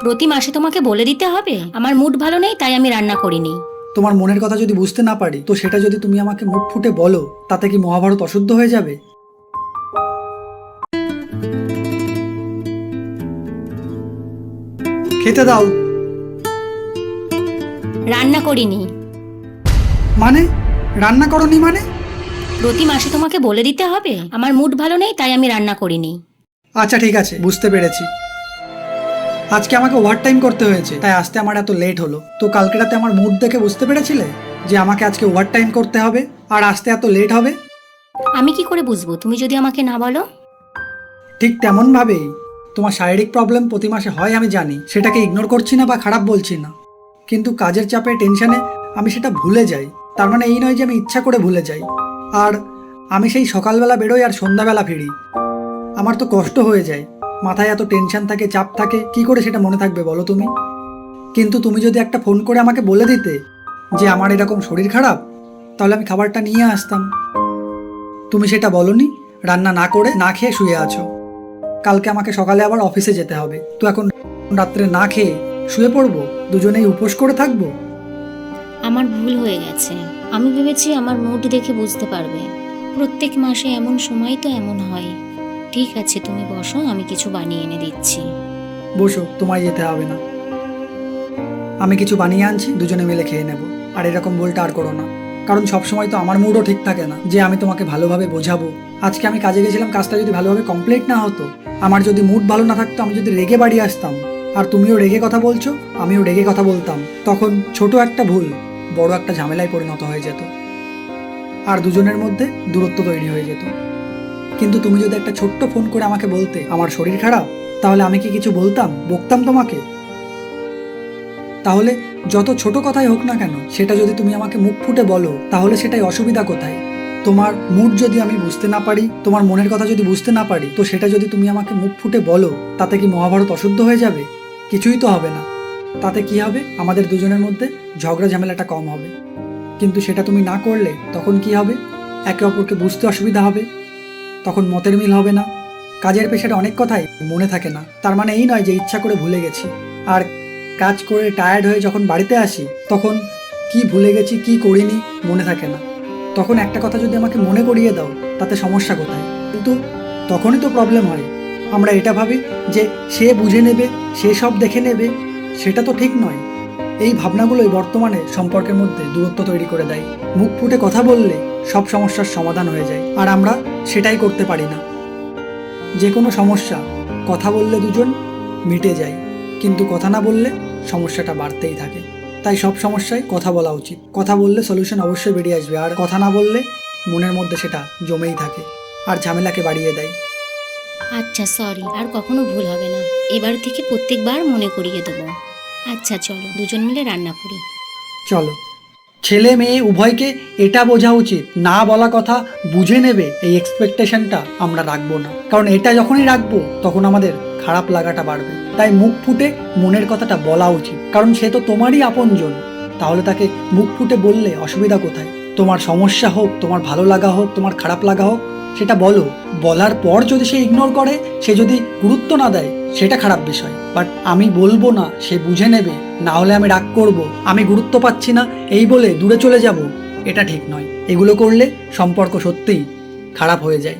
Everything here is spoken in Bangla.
প্রতি মাসে তোমাকে বলে দিতে হবে। আমার মুড ভালো নেই তাই আমি রান্না করিনি। তোমার মনের কথা যদি বুঝতে না পারি তো সেটা যদি তুমি আমাকে মুখ ফুটে বলো তাতে কি মহাভারত অশুদ্ধ হয়ে যাবে? খেতে দাও। রান্না করিনি। মানে? রান্না করনি মানে? প্রতি মাসে তোমাকে বলে দিতে হবে। আমার মুড ভালো নেই তাই আমি রান্না করিনি। আচ্ছা ঠিক আছে বুঝতে পেরেছি। আজকে আমাকে ওভার টাইম করতে হয়েছে তাই আসতে আমার এত লেট হলো। তো কালকে রাতে আমার মুড দেখে বুঝতে পেরেছিলে যে আমাকে আজকে ওভার টাইম করতে হবে আর আসতে এত লেট হবে? আমি কি করে বুঝব? তুমি যদি আমাকে না বলো? ঠিক তেমনভাবেই। তোমার শারীরিক প্রবলেম প্রতি মাসে হয় আমি জানি। সেটাকে ইগনোর করছি না বা খারাপ বলছি না। কিন্তু কাজের চাপে টেনশনে আমি সেটা ভুলে যাই। তার মানে এই নয় যে আমি ইচ্ছা করে ভুলে যাই। আর আমি সেই সকালবেলা বেরোই আর সন্ধ্যাবেলা ফিরি। আমার তো কষ্ট হয়ে যায়। মাথায় এত টেনশন থাকে, চাপ থাকে, কি করে সেটা মনে থাকবে বলো তুমি? কিন্তু তুমি যদি একটা ফোন করে আমাকে বলে দিতে যে আমার এরকম শরীর খারাপ, তাহলে আমি খাবারটা নিয়ে আসতাম। তুমি সেটা বলনি, রান্না না করে না খেয়ে শুয়ে আছো। কালকে আমাকে সকালে আবার অফিসে যেতে হবে। তো এখন রাত্রে না খেয়ে শুয়ে পড়ব? দুজনেই উপোস করে থাকব? আমার ভুল হয়ে গেছে। আমি ভেবেছি আমার মুড দেখে বুঝতে পারবে। প্রত্যেক মাসে এমন সময় তো এমন হয়। ঠিক আছে, তুমি বসো, আমি কিছু বানিয়ে এনে দিচ্ছি। বসো, তোমায় যেতে হবে না। আমি কিছু বানিয়ে আনছি, দুজনে মিলে খেয়ে নেব। আর এরকম বলটা আর করো না। কারণ সবসময় তো আমার মুডও ঠিক থাকে না যে আমি তোমাকে ভালোভাবে বোঝাবো। আজকে আমি কাজে গেছিলাম, কাজটা যদি ভালোভাবে কমপ্লিট না হতো, আমার যদি মুড ভালো না থাকতো, আমি যদি রেগে বাড়ি আসতাম। আর তুমিও রেগে কথা বলছো, আমিও রেগে কথা বলতাম। তখন ছোট একটা ভুল, বড় একটা ঝামেলায় পরিণত হয়ে যেত। আর দুজনের মধ্যে দূরত্ব তৈরি হয়ে যেত। কিন্তু তুমি যদি একটা ছোট্ট ফোন করে আমাকে বলতে আমার শরীর খারাপ, তাহলে আমি কি কিছু বলতাম, বকতাম তোমাকে? তাহলে যত ছোট কথাই হোক না কেন, সেটা যদি তুমি আমাকে মুখ ফুটে বলো, তাহলে সেটাই অসুবিধা কোথায়? তোমার মুড যদি আমি বুঝতে না পারি, তোমার মনের কথা যদি বুঝতে না পারি, তো সেটা যদি তুমি আমাকে মুখ ফুটে বলো, তাতে কি মহাভারত অশুদ্ধ হয়ে যাবে? কিছুই তো হবে না। তাতে কি হবে? আমাদের দুজনের মধ্যে ঝগড়া ঝামেলাটা কম হবে। কিন্তু সেটা তুমি না করলে তখন কি হবে? একে অপরকে বুঝতে অসুবিধা হবে। তখন মতের মিল হবে না। কাজের পেশার অনেক কথাই মনে থাকে না। তার মানে এই নয় যে ইচ্ছা করে ভুলে গেছি। আর কাজ করে টায়ার্ড হয়ে যখন বাড়িতে আসি, তখন কি ভুলে গেছি, কি করিনি মনে থাকে না। তখন একটা কথা যদি আমাকে মনে করিয়ে দাও, তাতে সমস্যা কোথায়? কিন্তু তখনই তো প্রবলেম হয়। আমরা এটা ভাবি যে সে বুঝে নেবে, সে সব দেখে নেবে, সেটা তো ঠিক নয়। এই ভাবনাগুলোই বর্তমানে সম্পর্কের মধ্যে দূরত্ব তৈরি করে দেয়। মুখ ফুটে কথা বললে সব সমস্যার সমাধান হয়ে যায়, আর আমরা সেটাই করতে পারি না। যে কোনো সমস্যা, কথা বললে দুজন মিটে যায়, কিন্তু কথা না বললে সমস্যাটা বাড়তেই থাকে। তাই সব সমস্যায় কথা বলা উচিত। কথা বললে সলিউশন অবশ্যই বেরিয়ে আসবে, আর কথা না বললে মনের মধ্যে সেটা জমেই থাকে, আর ঝামেলাকে বাড়িয়ে দেয়। আচ্ছা সরি আর কখনো ভুল হবে না। এবার থেকে প্রত্যেকবার মনে করিয়ে দেবো। আচ্ছা চলো, দুজন মিলে রান্না করি। চলো। ছেলে মেয়ে উভয়কে এটা বোঝা উচিত। না বলা কথা বুঝে নেবে এই এক্সপেকটেশনটা আমরা রাখব না। কারণ এটা যখনই রাখব, তখন আমাদের খারাপ লাগাটা বাড়বে। তাই মুখ ফুটে মনের কথাটা বলা উচিত। কারণ সে তো তোমারই আপনজন। তাহলে তাকে মুখ ফুটে বললে অসুবিধা কোথায়? তোমার সমস্যা হোক, তোমার ভালো লাগা হোক, তোমার খারাপ লাগা হোক, সেটা বলো। বলার পর যদি সে ইগনোর করে, সে যদি গুরুত্ব না দেয় সেটা খারাপ বিষয় বাট আমি বলব না, সে বুঝে নেবে, না হলে আমি রাগ করব, আমি গুরুত্ব পাচ্ছি না, এই বলে দূরে চলে যাব, এটা ঠিক নয়। এগুলো করলে সম্পর্ক সত্যিই খারাপ হয়ে যায়।